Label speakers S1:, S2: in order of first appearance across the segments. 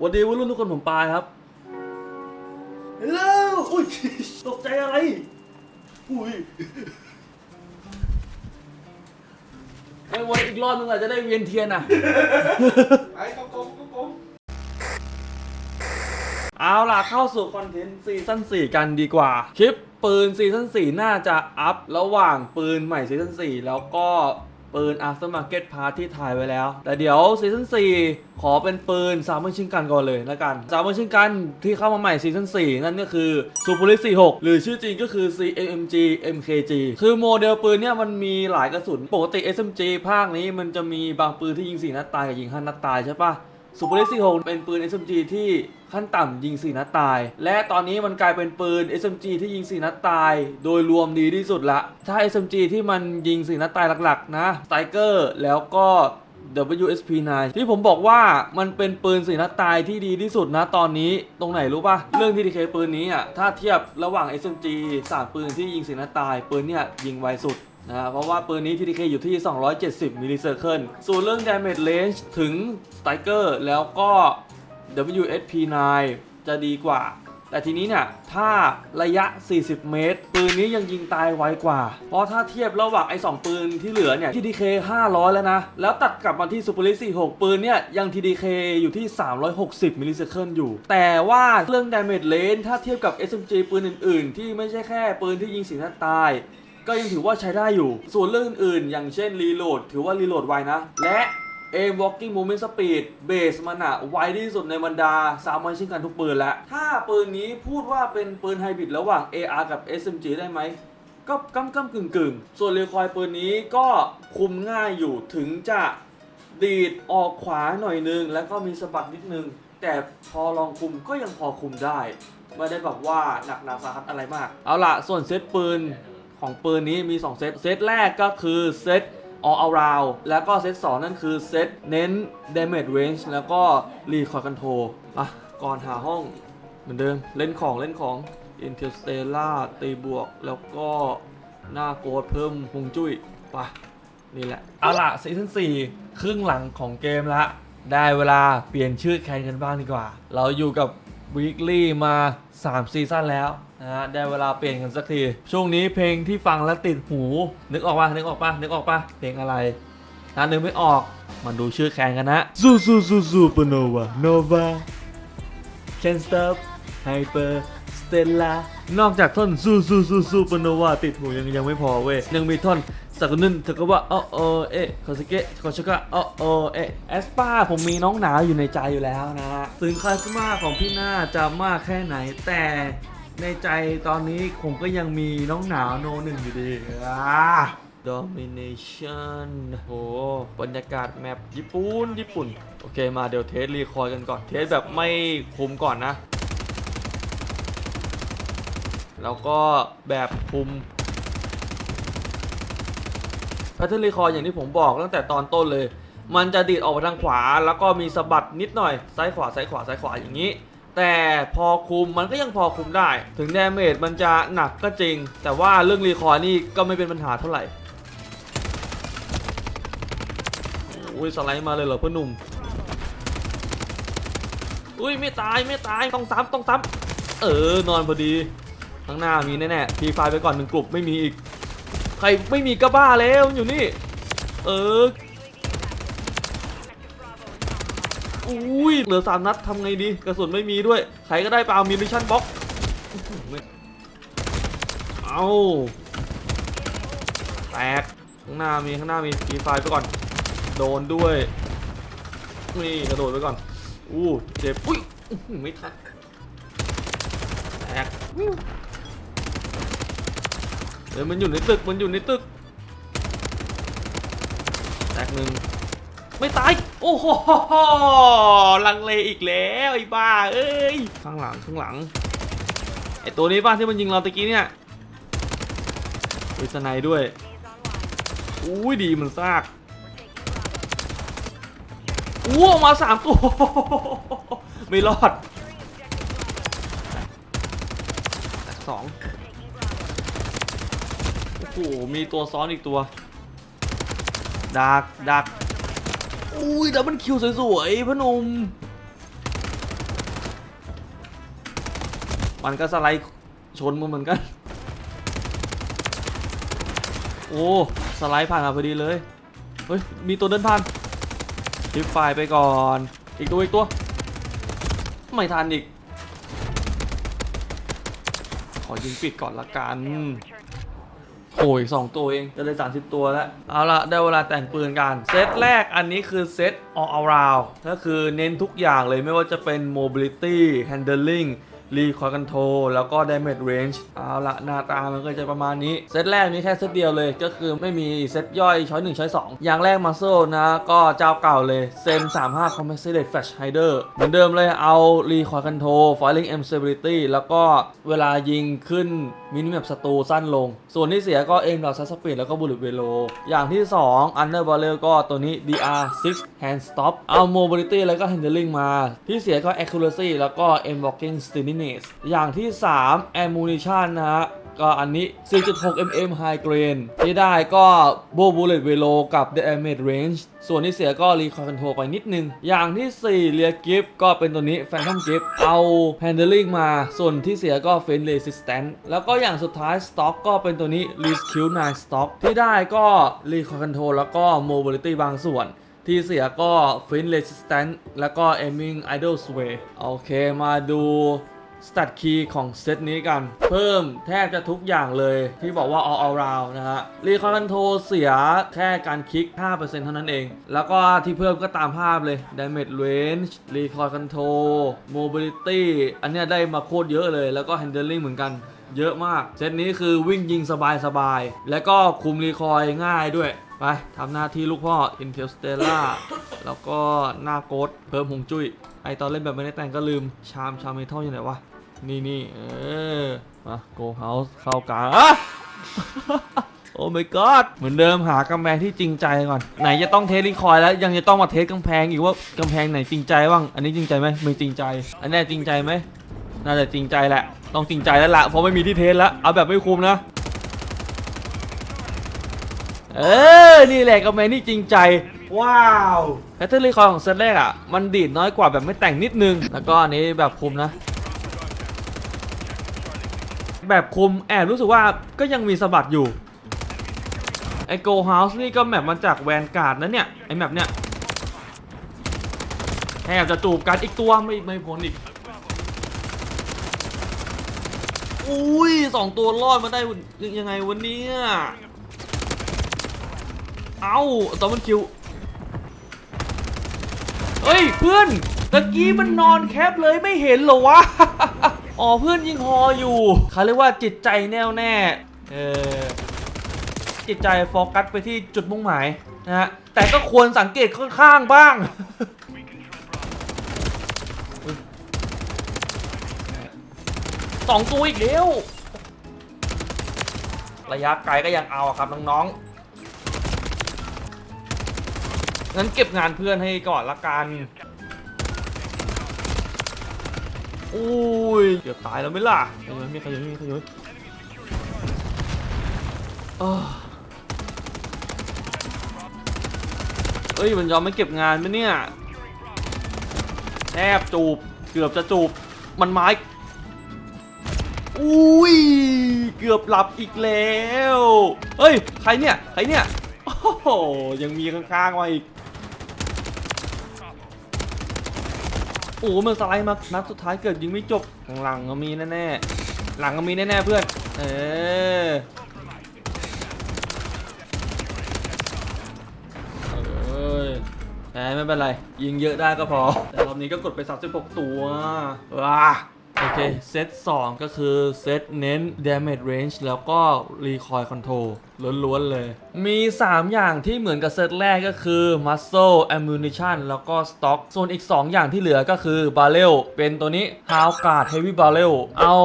S1: สวัสดีวัยรุ่นทุกคนผมปายครับฮัลโหลอุ้ยตกใจอะไร อุ้ยไอ้วันอีกรอบนึงอาจจะได้เวียนเทียนอะ
S2: ไอ้กงกงกงกง
S1: เอาล่ะเข้าสู่คอนเทนต์ซีซั่น4 กันดีกว่า คลิปปืนซีซั่น4 น่าจะอัพ ระหว่างปืนใหม่ซีซั่น4 แล้วก็ ปืน Aftermarket Part ที่ถ่ายไว้แล้ว แต่เดี๋ยวซีซั่น4ขอเป็นปืนซามเมอร์ชิงกันก่อนเลยแล้วกันซามเมอร์ชิงกันที่เข้ามาใหม่ซีซั่น4นั่นก็คือซูเปอร์ลิส46 หรือชื่อจริงก็คือ CMG MKG คือโมเดลปืนเนี่ยมันมีหลายกระสุน ปกติ SMG ภาคนี้มันจะมีบางปืนที่ยิง 4 นัดตายกับยิง 5 นัดตายใช่ปะ ซูเปอร์เลส46เป็นปืน SMG ที่ขั้นต่ำยิง 4 นัดตาย และตอนนี้มันกลายเป็นปืน SMG ที่ยิง 4 นัดตาย โดยรวมดีที่สุดละ ถ้า SMG ที่มันยิง 4 นัดตายหลักๆ นะ Striker แล้วก็ WSP9 ที่ผมบอกว่ามันเป็นปืน4นัดตายที่ดีที่สุดนะตอนนี้ตรงไหนรู้ปะเรื่องที่ดีเคปืนนี้อะถ้าเทียบระหว่าง SMG สามปืนที่ยิง4นัดตาย ปืนเนี่ยยิงไวสุด นะเพราะว่าปืนนี้ TDK อยู่ที่ 270มิลลิเซอร์เคิลส่วนเรื่อง damage range ถึง Striker แล้วก็ WSP9 จะดีกว่า แต่ทีนี้เนี่ย ถ้าระยะ 40 เมตร ปืนนี้ยังยิงตายไวกว่า เพราะถ้าเทียบระหว่างไอ้2ปืนที่เหลือเนี่ย TDK 500 แล้วนะ แล้วตัดกลับมาที่ Super l e a g u 46 ปืนเนี่ยยัง TDK อยู่ที่ 360มิลลิเซอร์เคิลอยู่ แต่ว่าเรื่อง damage range ถ้าเทียบกับ SMG ปืนอื่น ๆ ที่ไม่ใช่แค่ปืนที่ยิงสีหน้าตาย ก็ยังถือว่าใช้ได้อยู่ ส่วนเรื่องอื่นๆ อย่างเช่นรีโหลดถือว่ารีโหลดไวนะ และ aim walking movement speed เบสมันอะไวที่สุดในบรรดาสามมันชิงกันทุกปืนแล้ว ถ้าปืนนี้พูดว่าเป็นปืนไฮบริดระหว่าง AR กับ SMG ได้ไหมก็ก้ำก้ำกึ่งกึ่งๆส่วนเรคอยปืนนี้ก็คุมง่ายอยู่ถึงจะดีดออกขวาหน่อยนึง แล้วก็มีสะบัดนิดนึง แต่พอลองคุมก็ยังพอคุมได้ ไม่ได้แบบว่าหนักหนาสาหัสอะไรมาก เอาล่ะ ส่วนเซตปืน ของปืนนี้มี 2 เซต เซตแรกก็คือเซต all around แล้วก็เซต2นั่นคือเซตเน้น damage range แล้วก็ recoil control อะ ก่อนหาห้องเหมือนเดิม เล่นของเล่นของ interstellar ตีบวก แล้วก็หน้าโกดเพิ่มฮงจุ้ยไปะนี่แหละ เอาล่ะซีซั่น4ครึ่งหลังของเกมละ ได้เวลาเปลี่ยนชื่อแคนกันบ้างดีกว่า เราอยู่กับ weekly มา 3 ซีซั่นแล้วนะฮะได้เวลาเปลี่ยนกันสักที ช่วงนี้เพลงที่ฟังแล้วติดหู นึกออกปะนึกออกปะนึกออกปะเพลงอะไรถ้านึกไม่ออกมาดูชื่อแคนกันนะซูซูซูซูปโนวาโนวา Can't stop hyper stella นอกจากท่อนซูซูซูซูปโนวาติดหูยังยังไม่พอเว้ยยังมีท่อน สักนึนเธอก็ว่าโอโอเอะคอสเกะคอชกะโอโอเอะแอสปาผมมีน้องหนาวอยู่ในใจอยู่แล้วนะ ถึงคาสมาของพี่หน้าจะมากแค่ไหนแต่ในใจตอนนี้ผมก็ยังมีน้องหนาวโนหนึ่งอยู่ดีอ่า Domination โหบรรยากาศแมปญี่ปุ่น ญี่ปุ่น โอเคมาเดี๋ยวเทสรีคอยกันก่อน เทสแบบไม่คุมก่อนนะ แล้วก็แบบคุม แพทเทิร์นรีคอยอย่างที่ผมบอกตั้งแต่ตอนต้นเลย มันจะดีดออกไปทางขวา แล้วก็มีสะบัดนิดหน่อย ซ้ายขวาซ้ายขวาซ้ายขวาอย่างนี้ แต่พอคุมมันก็ยังพอคุมได้ ถึงดเมจมันจะหนักก็จริง แต่ว่าเรื่องรีคอยนี่ก็ไม่เป็นปัญหาเท่าไหร่อุ้ยสไลด์มาเลยเหรอพ่อหนุ่มอุ้ยไม่ตายไม่ตายต้องซ้ำต้องซ้ำเออนอนพอดีข้างหน้ามีแน่ๆพีไฟไปก่อนหนึ่งกลุ่มไม่มีอีก ใครไม่มีก็บ้าแล้วอยู่นี่ เอออุ้ยเหลือสามนัดทำไงดี กระสุนไม่มีด้วย ใครก็ได้เปล่ามีมิชชั่นบ็อกเอาแตกข้างหน้ามีข้างหน้ามีพีไฟไปก่อน โดนด้วยนี่กระโดดไปก่อนอู้เจ็บอุ้ยไม่ทันแตก เดี๋ยมันอยู่ในตึกมันอยู่ในตึกแตกหนึ่งไม่ตาย โอ้โหลังเลอีกแล้วไอ้บ้าเอ้ยข้างหลังข้างหลังไอ้ตัวนี้บ้าที่มันยิงเราตะกี้เนี่ยวิสไนด้วยอุ้ยดีมันซากอู้ออกมาสามตัวไม่รอดแตกสอง โอ้โหมีตัวซ้อนอีกตัวดักดักอุ้ยดับเบิลคิวสวยๆพอหนุ่มมันก็สไลด์ชนมึงเหมือนกัน โอ้ สไลด์ผ่านมาพอดีเลย เฮ้ย มีตัวเดินผ่านทิปไฟล์ไปก่อน อีกตัวอีกตัว ไม่ทันอีก ขอยิงปิดก่อนละกัน โอ้ยสองตัวเอง จะเลย 30 ตัวแล้ว เอาละได้เวลาแต่งปืนกัน เซตแรกอันนี้คือเซต all around ก็คือเน้นทุกอย่างเลยไม่ว่าจะเป็น mobility handling รีคอร์กันโทแล้วก็ไดเมจเรนจ์เอาละหน้าตามันก็จะประมาณนี้ เซตแรกมีแค่เซตเดียวเลย ก็คือไม่มีเซตย่อยช้อยหนึ่งช้อยสองอย่างแรกมาโซนะ ก็เจ้าเก่าเลยเซม35 c o m p e n s a t e d Flash Hider เหมือนเดิมเลยเอารีคอร์กันโท Firing m s t a b i l i t y แล้วก็เวลายิงขึ้นมินิแมปศัตูสั้นลง ส่วนที่เสียก็เอ็มดอทซัสปีดแล้วก็บุลเลตเวโลอย่างที่ 2 Under b a r r e l ก็ตัวนี้ DR 6 Hand Stop เอา Mobility แล้วก็ Handling มา ที่เสียก็ Accuracy แล้วก็ M Walking Stealing steadiness อย่างที่ 3 ammunition นะฮะก็อันนี้ 4.6 mm high grain ที่ได้ก็ bow bullet velo กับ damage range ส่วนที่เสียก็ recoil control ไปนิดนึง อย่างที่4 rear grip ก็เป็นตัวนี้ phantom grip เอา handling มา ส่วนที่เสียก็ fence resistant แล้วก็อย่างสุดท้าย stock ก็เป็นตัวนี้ least Q 9 stock ที่ได้ก็ recoil control แล้วก็ mobility บางส่วนที่เสียก็ fence resistant แล้วก็ aiming idle sway โอเคมาดู สตัดคีย์ของเซตนี้กัน เพิ่มแทบจะทุกอย่างเลยที่บอกว่า all around นะฮะรีคอร์คอนโทรเสียแค่การคลิก 5%เท่านั้นเอง แล้วก็ที่เพิ่มก็ตามภาพเลย damage range recoil control mobility อันเนี้ยได้มาโคตรเยอะเลย แล้วก็ handling เหมือนกันเยอะมาก เซตนี้คือวิ่งยิงสบายๆ แล้วก็คุมรีคอยง่ายด้วย ไปทำหน้าที่ลูกพ่อ Intel Stella แล้วก็หน้าโกดเพิ่มหงจุ้ย ไอตอนเล่นแบบไม่ได้แต่งก็ลืม ชามชามเมทัลอยู่ไหนวะ นี่นี่เออมาโกเฮาส์เข้ากลางอะโอ้ my god เหมือนเดิมหากำแพงที่จริงใจก่อน ไหนจะต้องเทสรีคอยแล้วยังจะต้องมาเทสกำแพงอีกว่ากำแพงไหนจริงใจบ้าง อันนี้จริงใจไหมไม่จริงใจ อันนี้จริงใจไหมน่าจะจริงใจแหละ ต้องจริงใจแล้วล่ะเพราะไม่มีที่เทสแล้วเอาแบบไม่คุมนะ เออ นี่แหละกำแพงที่จริงใจ ว้าวแพทเทิร์นรีคอยล์ของเซตแรกอะ มันดีดน้อยกว่าแบบไม่แต่งนิดนึง แล้วก็อันนี้แบบคุมนะ แบบคุมแอบรู้สึกว่าก็ยังมีสะบัดอยู่ ไอโกเฮาส์นี่ก็แมปมาจากแวนการ์ดนะเนี่ย ไอแมปเนี่ยแทบจะจูบกันอีกตัวไม่ไม่พ้นอีกอุ้ยสองตัวรอดมาได้ยังยังไงวันนี้ เอ้าตอนมันคิวเฮ้ยเพื่อนตะกี้มันนอนแคปเลยไม่เห็นเหรอวะ อ๋อเพื่อนยิงฮออยู่เขาเรียกว่าจิตใจแน่วแน่เออจิตใจโฟกัสไปที่จุดมุ่งหมายนะฮะแต่ก็ควรสังเกตข้างๆบ้างสองตัวอีกแล้วระยะไกลก็ยังเอาครับน้องๆ งั้นเก็บงานเพื่อนให้ก่อนละกันอุ้ยเกือบตายแล้วไหม่ล่ะขยันมีขยันมีขยันอ้าวเอ้ยมันยอมไม่เก็บงานไหมเนี่ยแทบจูบเกือบจะจูบมันไม้อุ้ยเกือบหลับอีกแล้ว เฮ้ย ใครเนี่ย ใครเนี่ย โอ้โห ยังมีข้างๆมาอีก โอ้มันสไลด์มานัดสุดท้ายเกิดยิงไม่จบข้างหลังก็มีแน่ๆหลังก็มีแน่ๆเพื่อน เออเอ้ยแพ้ไม่เป็นไร ยิงเยอะได้ก็พอ แต่รอบนี้ก็กดไป 36 ตัว ว้าโอเค เซต 2 ก็คือ เซตเน้น damage range แล้วก็ recoil control ล้วนๆเลย มี 3 อย่างที่เหมือนกับเซตแรกก็คือ muscle ammunition แล้วก็ stock ส่วนอีก 2 อย่างที่เหลือก็คือ barrel เป็นตัวนี้ how guard heavy barrel เอา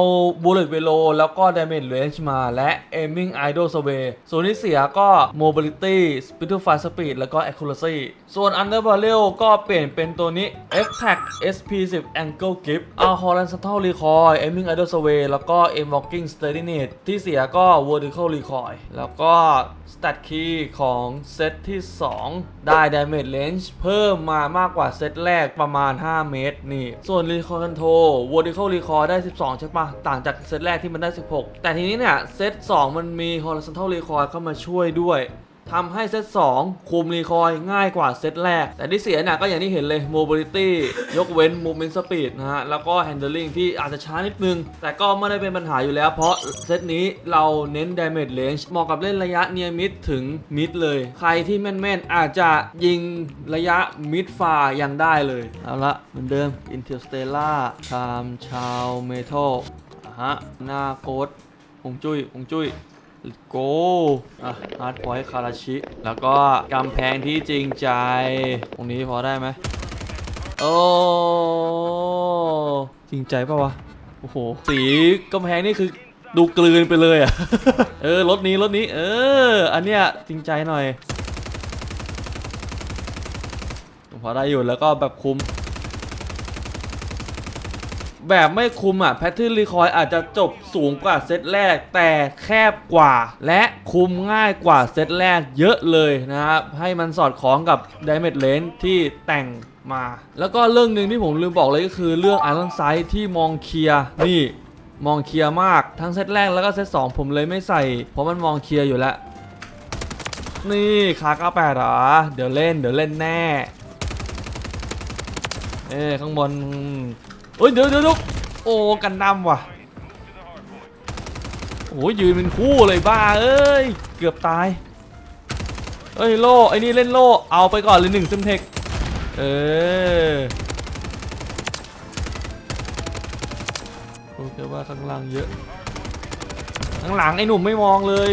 S1: bullet velo แล้วก็ damage range มาและ aiming idle sway ส่วนที่เสียก็ mobility speed to fire speed แล้วก็ accuracy ส่วน under barrel ก็เปลี่ยนเป็นตัวนี้ f tac sp10 angle grip เอา horizontal recoil aiming idle sway แล้วก็ aim walking steadiness ที่เสียก็ vertical recoil แล้วก็ก็สแตทคีย์ของเซตที่ 2 ได้ Damage Range เพิ่มมามากกว่าเซตแรกประมาณ 5 เมตร นี่ ส่วน Recoil Control Vertical Recoil ได้ 12 ใช่ปะต่างจากเซตแรกที่มันได้ 16 แต่ทีนี้เนี่ย เซต2มันมี Horizontal Recoil เข้ามาช่วยด้วย ทำให้เซต2คุมรีคอยง่ายกว่าเซตแรก แต่ที่เสียเนี่ยก็อย่างที่เห็นเลย mobility ยกเว้น movement speed นะฮะ แล้วก็ handling ที่อาจจะช้านิดนึง แต่ก็ไม่ได้เป็นปัญหาอยู่แล้ว เพราะเซตนี้เราเน้น damage range เหมาะกับเล่นระยะ near mid ถึง mid เลย ใครที่แม่นๆ อาจจะยิงระยะ mid far ยังได้เลย เอาละเหมือนเดิม Interstellar Time Child Metal อะฮะหน้าโกดหงจุ้ยหงจุ้ย Let's go อะฮาร์ดพอยต์คาราชิ แล้วก็กำแพงที่จริงใจ ตรงนี้พอได้ไหมโอ้ จริงใจปะวะ โอ้โห สีกำแพงนี่คือดูกลืนไปเลยอะ เออ รถนี้รถนี้ เออ อันเนี้ยจริงใจหน่อย พอได้อยู่แล้วก็แบบคุ้ม แบบไม่คุมอะแพทเทิร์นรีคอยอาจจะจบสูงกว่าเซตแรก แต่แคบกว่า และคุมง่ายกว่าเซตแรกเยอะเลยนะครับ ให้มันสอดคล้องกับ Damage Range ที่แต่งมา แล้วก็เรื่องหนึ่งที่ผมลืมบอกเลยก็คือเรื่อง Iron Sight ที่มองเคลียร์นี่มองเคลียร์มากทั้งเซตแรกแล้วก็เซตสองผมเลยไม่ใส่ เพราะมันมองเคลียร์อยู่แล้ว นี่คาก้าแปดเหรอ เดี๋ยวเล่นเดี๋ยวเล่นแน่ เอ้ข้างบน เอ้ยเดี๋ยวเดี๋ยวโอ้กันดำว่ะโอ้ยยืนเป็นคู่เลยบ้าเอ้ยเกือบตายเอ้ยโล่ไอ้นี่เล่นโล่เอาไปก่อนเลยหนึ่งซิมเทคเออรู้แค่ว่าข้างล่างเยอะข้างหลังไอ้หนุ่มไม่มองเลย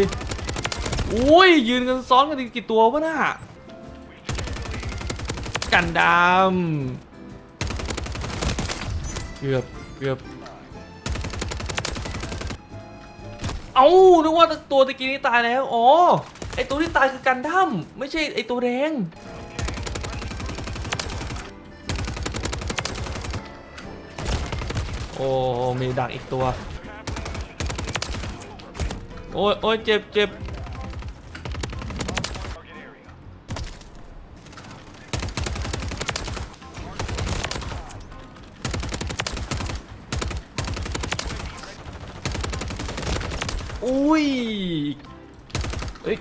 S1: อุ้ยยืนกันซ้อนกันกี่ตัววะน่ะกันดำ กือบเกือบเอานึกว่าตัวตะกี้นี้ตายแล้ว อ๋อ ไอตัวที่ตายคือกันดั้มไม่ใช่ไอตัวแดง โอ้ มีดักอีกตัว โอ้ยโอ้ยเจ็บเจ็บ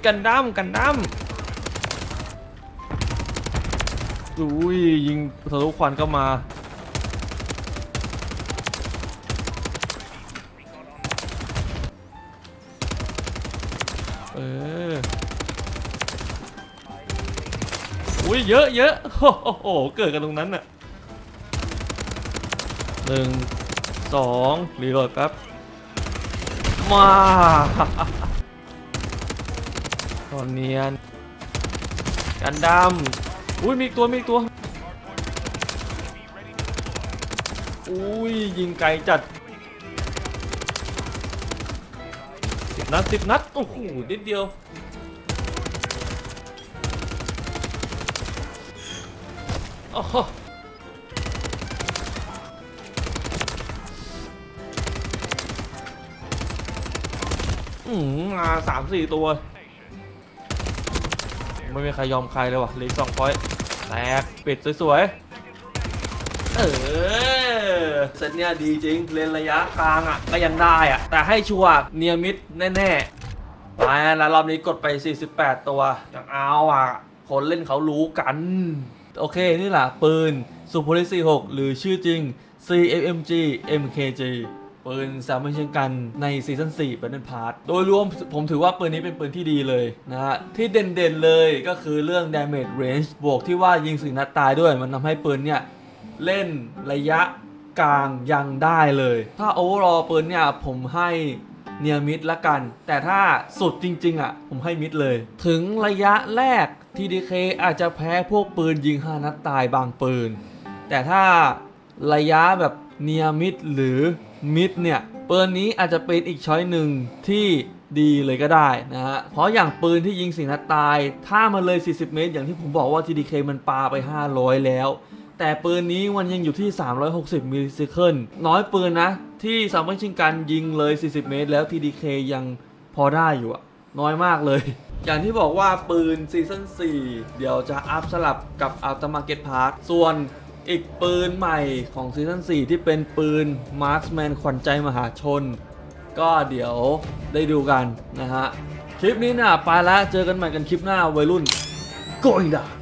S1: กันดั้มกันดั้มอุ้ยยิงทะลุควันก็มาเอออุ้ยเยอะเยอะโอ้โหเกิดกันตรงนั้นน่ะหนึ่งสองรีโหลดแป๊บมา ตอนเนียนกันดำอุ้ยมีอีกตัวมีอีกตัวอุ้ยยิงไกลจัดสิบนัดสิบนัดโอ้โหนิดเดียวโอ้โหอืมมาสามสี่ตัว ไม่มีใครยอมใครเลยว่ะเหลีกสองพอยต์แตกปิดสวยๆ เออเซตเนี้ยดีจริง เลนระยะกลางอะ ก็ยังได้อะ แต่ให้ชัวร์เนียมิดแน่ๆไปแล้วรอบนี้กดไป 48 ตัวอยากเอาอะ คนเล่นเขารู้กัน โอเค นี่แหละปืน s u p e r 46 หรือชื่อจริง CMG MKG ปืนสามเช่นกันในซีซั่น4 Battle Pass โดยรวมผมถือว่าปืนนี้เป็นปืนที่ดีเลยนะฮะ ที่เด่นๆเลยก็คือเรื่อง damage range บวกที่ว่ายิงสิ่นัดตายด้วยมันทำให้ปืนเนี่ย เล่นระยะกลางยังได้เลย ถ้า overall ปืนเนี่ยผมให้เนียมิดละกัน แต่ถ้าสุดจริง ๆ อะ ผมให้มิดเลย ถึงระยะแรก TDK อาจจะแพ้พวกปืนยิง5นัดตายบางปืน แต่ถ้าระยะแบบเนียมิดหรือ มิดเนี่ยปืนนี้อาจจะเป็นอีกช้อยหนึ่งที่ดีเลยก็ได้นะฮะ เพราะอย่างปืนที่ยิงสิงนัดตาย ถ้ามันเลย 40 เมตร อย่างที่ผมบอกว่า TDK มันปาไป 500 แล้ว แต่ปืนนี้มันยังอยู่ที่ 360มิลลิเซคันน้อยปืนนะ ที่สามารถชิงการยิงเลย 40 เมตร แล้ว TDK ยังพอได้อยู่อะน้อยมากเลย อย่างที่บอกว่าปืนซีซั่น4เดี๋ยวจะอัพสลับกับอัลตมาเก็ตพาร์ส่วน อีกปืนใหม่ของซีซั่น4ที่เป็นปืนมาร์คแมนขวัญใจมหาชน ก็เดี๋ยวได้ดูกันนะฮะ คลิปนี้นะ่ะไปแล้วเจอกันใหม่กันคลิปหน้าวัยรุ่น going down